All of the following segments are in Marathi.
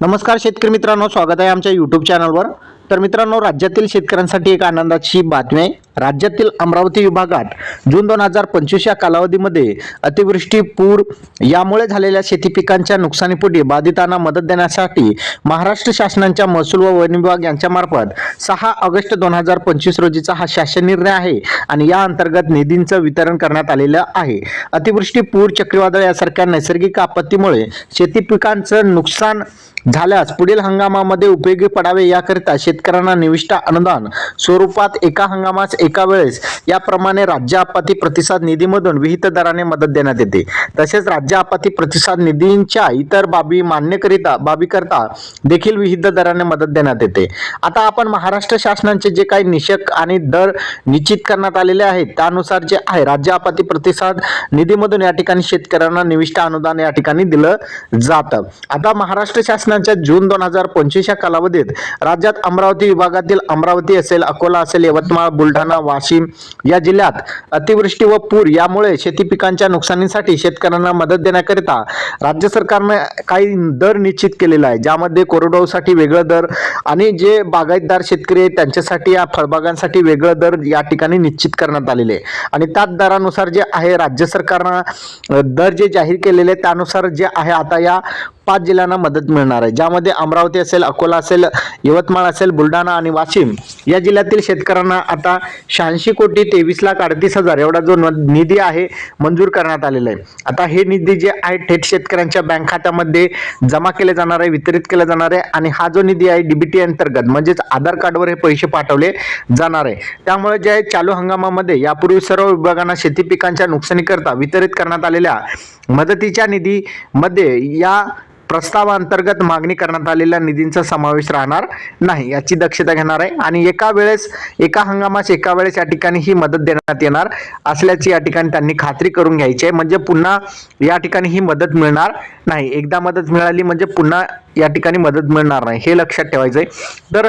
नमस्कार शेतकरी मित्रांनो स्वागत आहे आमच्या यूट्यूब चॅनलवर तर मित्रांनो राज्यातील शेतकऱ्यांसाठी एक आनंदाची बातमी आहे. राज्यातील अमरावती विभागात जून दोन हजार पंचवीस या कालावधीमध्ये अतिवृष्टी पूर यामुळे झालेल्या शेती पिकांच्या नुकसानीपोटी बाधितांना मदत देण्यासाठी महाराष्ट्र शासनाच्या महसूल व वन विभाग यांच्यामार्फत सहा ऑगस्ट दोन हजार पंचवीस रोजीचा हा शासन निर्णय आहे आणि या अंतर्गत निधींचं वितरण करण्यात आलेलं आहे. अतिवृष्टी पूर चक्रीवादळ यासारख्या नैसर्गिक आपत्तीमुळे शेती पिकांचं नुकसान झाल्यास पुढील हंगामामध्ये उपयोगी पडावे याकरिता शेतकऱ्यांना निविष्ट अनुदान स्वरूपात एका हंगामास एका वेळेस याप्रमाणे राज्य आपत्ती प्रतिसाद निधीमधून विहित दराने मदत देण्यात येते. तसेच राज्य आपत्ती प्रतिसाद निधींच्या इतर बाबी मान्यकरिता बाबीकरता देखील विहित दराने मदत देण्यात येते. आता आपण महाराष्ट्र शासनाचे जे काही निषेक आणि दर निश्चित करण्यात आलेले आहेत त्यानुसार जे आहे राज्य आपत्ती प्रतिसाद निधीमधून या ठिकाणी शेतकऱ्यांना निविष्ट अनुदान या ठिकाणी दिलं जातं. आता महाराष्ट्र शासनाच्या जून दोन हजार पंचवीस या कालावधीत राज्यात अमरावती विभागातील अमरावती असेल अकोला असेल यवतमाळ बुलढाणा वाशिम या जिल्ह्यात अतिवृष्टी व पूर यामुळे शेती पिकांच्या नुकसानीसाठी शेतकऱ्यांना मदत देण्याकरिता राज्य सरकारनं काही दर निश्चित केलेला आहे. ज्यामध्ये कोरडवाहूसाठी वेगळं दर आणि जे बागायतदार शेतकरी आहेत त्यांच्यासाठी या फळबागांसाठी वेगळं दर या ठिकाणी निश्चित करण्यात आलेले आहे. आणि त्याच दरानुसार जे आहे राज्य सरकारनं दर जे जाहीर केलेले आहे त्यानुसार जे आहे आता या पाच जिल्ह्यांना मदत मिळणार आहे. ज्यामध्ये अमरावती असेल अकोला असेल यवतमाळ असेल बुलढाणा आणि वाशिम या जिल्ह्यातील शेतकऱ्यांना आता शहाऐंशी कोटी तेवीस लाख अडतीस हजार एवढा जो न- निधी आहे मंजूर करण्यात आलेला आहे. आता हे निधी जे आहे थेट शेतकऱ्यांच्या बँक खात्यामध्ये जमा केले जाणार आहे वितरित केला जाणार आहे आणि हा जो निधी आहे डीबीटी अंतर्गत म्हणजेच आधार कार्डवर हे पैसे पाठवले जाणार आहे. त्यामुळे जे आहे चालू हंगामामध्ये यापूर्वी सर्व विभागांना शेती पिकांच्या नुकसानीकरता वितरित करण्यात आलेल्या मदतीच्या निधीमध्ये या प्रस्तावांतर्गत मागणी करण्यात आलेल्या निधींचा समावेश राहणार नाही याची दक्षता घेणार आहे. आणि एका वेळेस एका हंगामास एका वेळेस या ठिकाणी ही मदत देण्यात येणार असल्याची या ठिकाणी त्यांनी खात्री करून घ्यायची आहे. म्हणजे पुन्हा या ठिकाणी ही मदत मिळणार नाही. एकदा मदत मिळाली म्हणजे पुन्हा या ठिकाणी मदत मिळणार नाही. हे लक्षात ठेवायचं आहे तर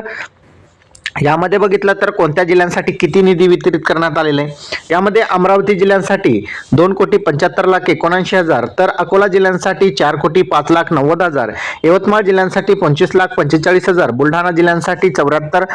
यामध्ये बघितलं तर कोणत्या जिल्ह्यांसाठी किती निधी वितरित करण्यात आलेला आहे? यामध्ये अमरावती जिल्ह्यांसाठी दोन कोटी पंच्याहत्तर लाख एकोणऐंशी हजार तर अकोला जिल्ह्यांसाठी चार कोटी पाच लाख नव्वद हजार यवतमाळ जिल्ह्यांसाठी पंचवीस लाख पंचेचाळीस हजार बुलढाणा जिल्ह्यांसाठी चौऱ्याहत्तर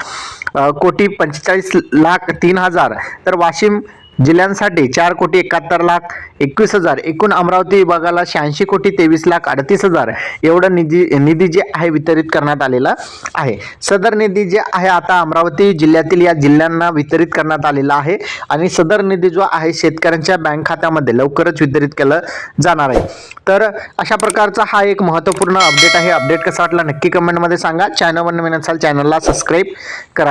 कोटी पंचेचाळीस लाख तीन हजार तर वाशिम जिल्ह्यांसाठी चार कोटी एकाहत्तर लाख एकवीस हजार. एकूण अमरावती विभागाला शहाऐंशी कोटी तेवीस लाख अडतीस हजार एवढं निधी निधी जे आहे वितरित करण्यात आलेला आहे. सदर निधी जे आहे आता अमरावती जिल्ह्यातील या जिल्ह्यांना वितरित करण्यात आलेला आहे आणि सदर निधी जो आहे शेतकऱ्यांच्या बँक खात्यामध्ये लवकरच वितरित केलं जाणार आहे. तर अशा प्रकारचा हा एक महत्त्वपूर्ण अपडेट आहे. अपडेट कसा वाटला नक्की कमेंटमध्ये सांगा. चॅनलवर नवीन असाल चॅनलला सबस्क्राईब करा.